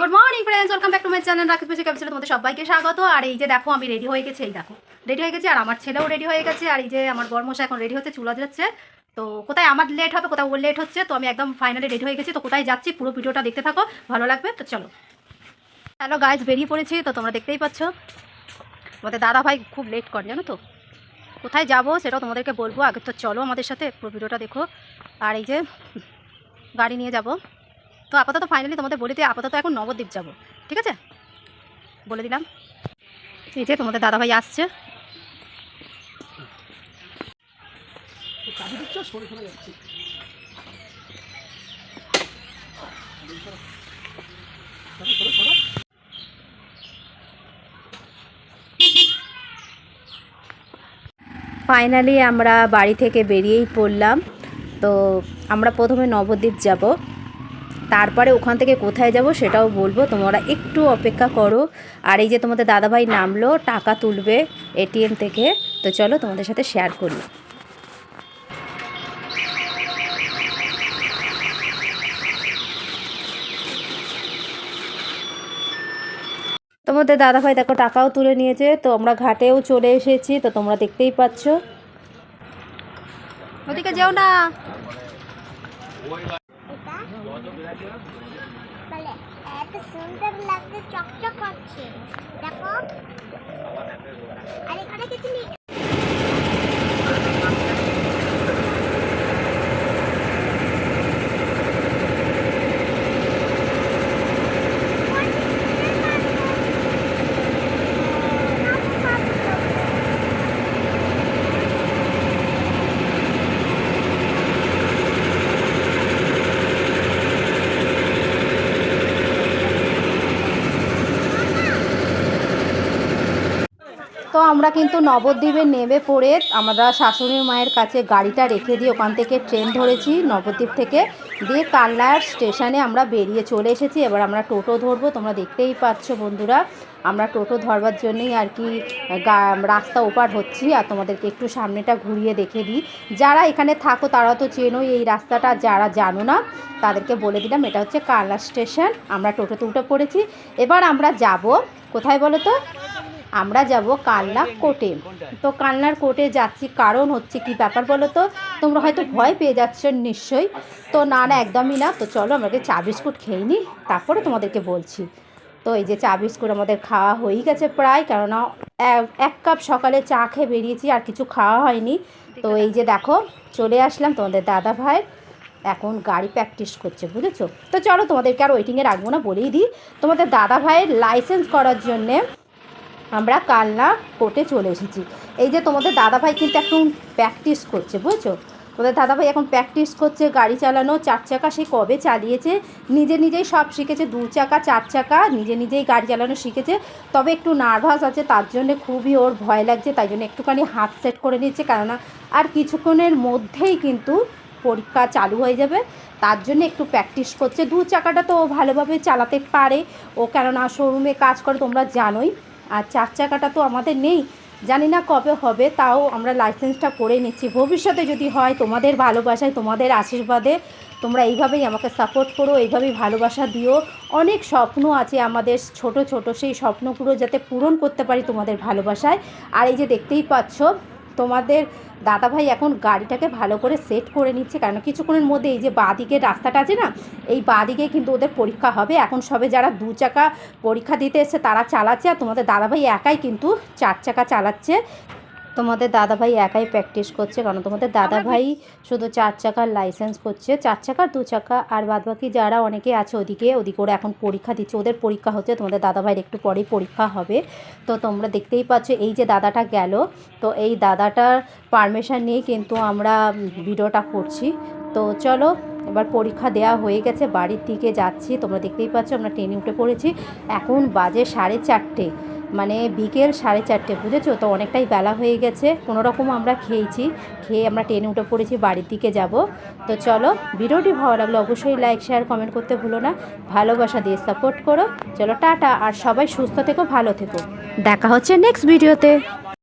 Good morning friends welcome back to my channel Rakesh বেশি ক্যাপসুলে তোমাদের সবাইকে স্বাগত। আর এই যে দেখো, আমি রেডি হয়ে গেছি। এই দেখো রেডি হয়ে গেছি, আর আমার ছেলেও রেডি হয়ে গেছে। আর এই যে আমার বর্মশা এখন রেডি হচ্ছে, চুলা যাচ্ছে তো কোথায় আমার লেট হবে কোথাও ওর লেট হচ্ছে, তো আমি একদম ফাইনালি রেডি হয়ে গেছি। তো কোথায় যাচ্ছি, পুরো ভিডিওটা দেখতে থাকো, ভালো লাগবে, তো চলো। হ্যালো গাইজ বেরিয়ে পড়েছি, তো তোমরা দেখতেই পাচ্ছ। আমাদের দাদা ভাই খুব লেট করে, জানো তো? কোথায় যাব সেটাও তোমাদেরকে বলব। আগে তো চলো আমাদের সাথে, পুরো ভিডিওটা দেখো। আর এই যে গাড়ি নিয়ে যাব। তো আপাতত ফাইনালি তোমাদের বলে দিই আপাতত এখন নবদ্বীপ যাব। ঠিক আছে? বলে দিলাম। এই যে তোমাদের দাদাভাই আসছে। ফাইনালি আমরা বাড়ি থেকে বেরিয়েই পড়লাম। তো আমরা প্রথমে নবদ্বীপ যাব। তারপরে ওখান থেকে কোথায় যাব সেটাও বলব। তোমরা একটু অপেক্ষা করো। আর এই যে তোমাদের দাদাভাই নামলো, টাকা তুলবে এটিএম থেকে, তো চলো তোমাদের সাথে শেয়ার করি। তোমাদের দাদাভাই দেখো টাকাও তুলে নিয়েছে, তো আমরা ঘাটেও চলে এসেছি, তো তোমরা দেখতেই পাচ্ছ। ওদিকে যেও না। বলে এত সুন্দর লাগছে চকচক করছে। দেখো। আর এখানে কিছু তো আমরা কিন্তু নবদ্বীপে নেমে পড়ে আমরা শাশুড়ি মায়ের কাছে গাড়িটা রেখে দিয়ে ওখান থেকে ট্রেন ধরেছি নবদ্বীপ থেকে। দিয়ে কাল্লার স্টেশনে আমরা বেরিয়ে চলে এসেছি। এবার আমরা টোটো ধরবো। তোমরা দেখতেই পাচ্ছ বন্ধুরা, আমরা টোটো ধরবার জন্যই আর কি রাস্তা ওপার হচ্ছি। আর তোমাদেরকে একটু সামনেটা ঘুরিয়ে দেখে দিই। যারা এখানে থাকো তারা তো চেনোই এই রাস্তাটা, যারা জানো না তাদেরকে বলে দিলাম, এটা হচ্ছে কাল্লা স্টেশন। আমরা টোটোতে উঠে পড়েছি। এবার আমরা যাব। কোথায় বলো তো? আমরা যাব কালনা কোর্টে। তো কালনার কোর্টে যাচ্ছি, কারণ হচ্ছে কি ব্যাপার বলো তো? তোমরা হয়তো ভয় পেয়ে যাচ্ছ নিশ্চয়ই। তো না না, একদমই না। তো চলো আমাকে চা বিস্কুট খেয়ে নিই তারপরে তোমাদেরকে বলছি। তো এই যে চা বিস্কুট আমাদের খাওয়া হয়েই গেছে প্রায়, কেননা এক কাপ সকালে চা খেয়ে বেরিয়েছি, আর কিছু খাওয়া হয়নি। তো এই যে দেখো, চলে আসলাম তোমাদের দাদা ভাই। এখন গাড়ি প্র্যাকটিস করছে, বুঝেছ? তো চলো তোমাদেরকে আর ওয়েটিংয়ে রাখব না, বলেই দিই। তোমাদের দাদা ভাইয়ের লাইসেন্স করার জন্যে আমরা কালনা কোর্টে চলে এসেছি। এই যে তোমাদের দাদাভাই কিন্তু এখন প্র্যাকটিস করছে, বুঝছ? তোমাদের দাদাভাই এখন প্র্যাকটিস করছে, গাড়ি চালানো, চার চাকা সে কবে চালিয়েছে, নিজে নিজেই সব শিখেছে, দু চাকা, চার চাকা, নিজে নিজেই গাড়ি চালানো শিখেছে। তবে একটু নার্ভাস আছে, তার জন্য খুবই ওর ভয় লাগছে, তাই জন্য একটুখানি হাত সেট করে নিচ্ছে, কেননা আর কিছুক্ষণের মধ্যেই কিন্তু পরীক্ষা চালু হয়ে যাবে। তার জন্য একটু প্র্যাকটিস করছে। দু চাকাটা তো ভালোভাবে চালাতে পারে। ও কেননা শোরুমে কাজ করে, তোমরা জানোই। আর চার চাকাটা তো আমাদের নেই। জানি না কবে হবে, তাও আমরা লাইসেন্সটা করে নিচ্ছি। ভবিষ্যতে যদি হয় তোমাদের ভালোবাসায়, তোমাদের আশীর্বাদে তোমরা এইভাবেই আমাকে সাপোর্ট করো, এইভাবেই ভালোবাসা দিও। অনেক স্বপ্ন আছে আমাদের ছোট ছোট, সেই স্বপ্নগুলো যাতে পূরণ করতে পারি তোমাদের ভালোবাসায়। আর এই যে দেখতেই পাচ্ছ তোমাদের দাদাভাই এখন গাড়িটাকে ভালো করে সেট করে নিচ্ছে, কেন কিছুক্ষণের মধ্যে এই যে বাঁদিকে রাস্তাটা আছে না, এই বাঁদিকে কিন্তু ওদের পরীক্ষা হবে। এখন সবে যারা দু চাকা পরীক্ষা দিতে এসছে তারা চালাচ্ছে আর তোমাদের দাদাভাই একাই কিন্তু চার চাকা চালাচ্ছে। তোমাদের দাদাভাই একাই প্র্যাকটিস করছে কারণ তোমাদের দাদাভাই শুধু চার চাকার লাইসেন্স করছে। চার চাকার দু চাকা আর বাদবাকি যারা অনেকে আছে ওদিকে ওদিকে ওরা এখন পরীক্ষা দিচ্ছে। ওদের পরীক্ষা হচ্ছে তোমাদের দাদাভাইয়ের একটু পরেই পরীক্ষা হবে। তো তোমরা দেখতেই পাচ্ছ এই যে দাদাটা গেল তো এই দাদাটার পারমিশন নিয়ে কিন্তু আমরা ভিডিওটা করছি। তো চলো এবার পরীক্ষা দেওয়া হয়ে গেছে বাড়ির দিকে যাচ্ছি। তোমরা দেখতেই পাচ্ছ আমরা ট্রেনে উঠে পড়েছি। এখন বাজে সাড়ে চারটে। মানে বিকেল সাড়ে চারটে, বুঝেছ? তো অনেকটাই বেলা হয়ে গেছে কোনো রকম আমরা খেয়েছি। খেয়ে আমরা ট্রেনে উঠে পড়েছি, বাড়ির দিকে যাব। তো চলো, ভিডিওটি ভালো লাগলে অবশ্যই লাইক শেয়ার কমেন্ট করতে ভুলো না। ভালোবাসা দিয়ে সাপোর্ট করো। চলো, টাটা, আর সবাই সুস্থ থেকো, ভালো থেকো। দেখা হচ্ছে নেক্সট ভিডিওতে